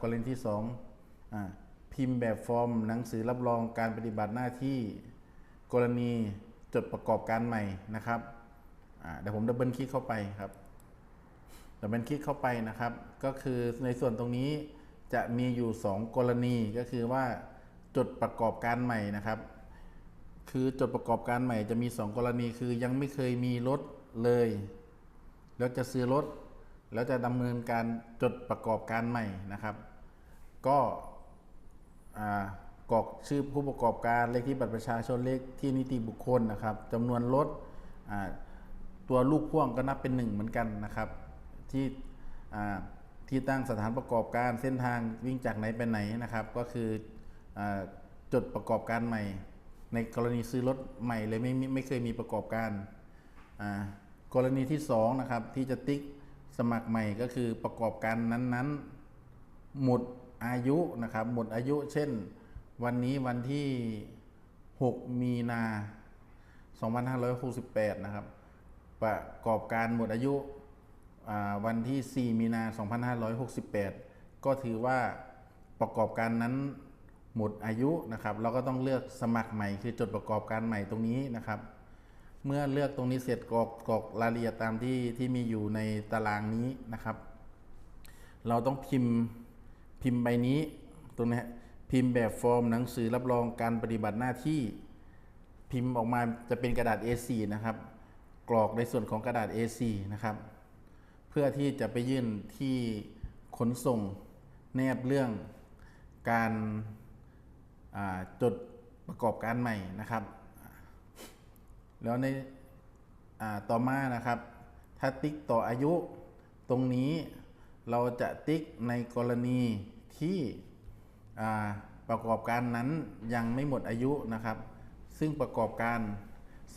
กรณีที่สองพิมพ์แบบฟอร์ม หนังสือรับรองการปฏิบัติหน้าที่กรณีจดประกอบการใหม่นะครับเดี๋ยวผมดับเบิลคลิกเข้าไปครับดับเบิลคลิกเข้าไปนะครับ ก็คือในส่วนตรงนี้จะมีอยู่ 2 กรณีก็คือว่าจดประกอบการใหม่นะครับ คือจดประกอบการใหม่จะมี 2 กรณีคือยังไม่เคยมีรถเลย แล้วจะซื้อรถ แล้วจะดำเนินการจดประกอบการใหม่นะครับ ก็กรอกชื่อผู้ประกอบการเลขที่บัตรประชาชนเลขที่นิติบุคคลนะครับจำนวนรถตัวลูกพ่วงก็นับเป็นหนึ่งเหมือนกันนะครับที่ที่ตั้งสถานประกอบการเส้นทางวิ่งจากไหนไปไหนนะครับ ก็คืออจดประกอบการใหม่ ในกรณีซื้อรถใหม่เลยไม่ไม่ไม่เคยมีประกอบการ กรณีที่2นะครับที่จะติ๊ก สมัครใหม่ก็คือประกอบการนั้นๆ หมดอายุนะครับ หมดอายุเช่น วันนี้วันที่ 6 มีนา 2568 นะครับ ประกอบการหมดอายุวันที่ 4 มีนา 2568 ก็ถือว่าประกอบการนั้นหมดอายุนะครับ เราก็ต้องเลือกสมัครใหม่คือจดประกอบการใหม่ตรงนี้นะครับ เมื่อเลือกตรงนี้เสร็จกรอกกรอกรายละเอียดตามที่ที่มีอยู่ในตารางนี้นะครับ เราต้องพิมพ์พิมพ์ใบนี้ตรงนี้พิมพ์แบบฟอร์มหนังสือรับรองการปฏิบัติหน้าที่พิมพ์ออกมาจะเป็นกระดาษ A4 นะครับ กรอกในส่วนของกระดาษ A4 นะครับ เพื่อที่จะไปยื่นที่ขนส่งแนบเรื่องการาจดประกอบการใหม่นะครับ แล้วในอ่าต่อมานะครับ ถ้าติ๊กต่ออายุตรงนี้เราจะติ๊กในกรณีที่อ่าประกอบการนั้นยังไม่หมดอายุนะครับ ซึ่งประกอบการ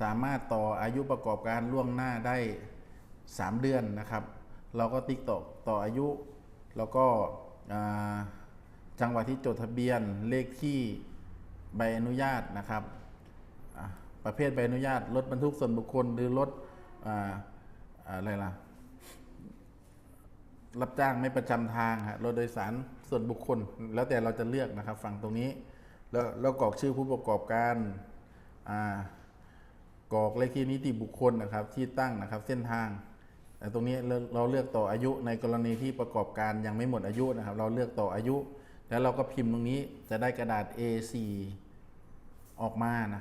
สามารถต่ออายุประกอบการล่วงหน้าได้ 3 เดือนนะครับ เราก็ติ๊กต่อต่ออายุ แล้วก็จังหวัดที่จดทะเบียนเลขที่ใบอนุญาตนะครับ ประเภทใบอนุญาตรถบรรทุกส่วนบุคคล หรือรถออะไรล่ะ รับจ้างไม่ประจำทางฮะรถโดยสารส่วนบุคคล แล้วแต่เราจะเลือกนะครับ ฝั่งตรงนี้ แล้วแล้วกรอกชื่อผู้ประกอบการอ่ากรอกเลขที่นิติบุคคลนะครับ ที่ตั้งนะครับเส้นทางแต่ตรงนี้เราเลือกต่ออายุในกรณีที่ประกอบการยังไม่หมดอายุนะครับ เราเลือกต่ออายุ แล้วเราก็พิมพ์ตรงนี้จะได้กระดาษ A4 ออกมานะ